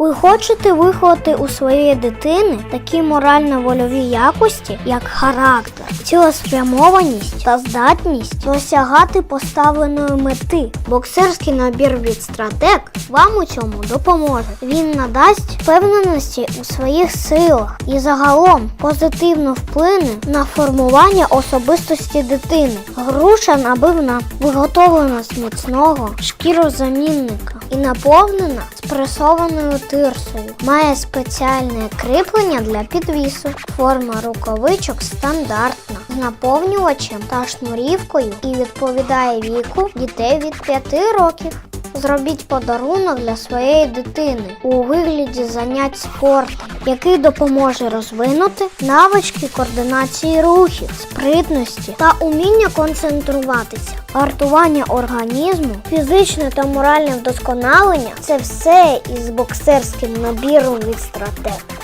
Ви хочете виховати у своєї дитини такі морально-вольові якості, як характер, цілеспрямованість та здатність досягати поставленої мети. Боксерський набір від стратег вам у цьому допоможе. Він надасть впевненості у своїх силах і загалом позитивно вплине на формування особистості дитини. Груша набивна виготовлена з міцного шкірозамінника і наповнена спресованою тирсою. Має спеціальне кріплення для підвісу. Форма рукавичок стандартна наповнювачем та шнурівкою і відповідає віку дітей від 5 років. Зробіть подарунок для своєї дитини у вигляді занять спортом, який допоможе розвинути навички координації рухів, спритності та уміння концентруватися. Гартування організму, фізичне та моральне вдосконалення це все із боксерським набіром від стратег.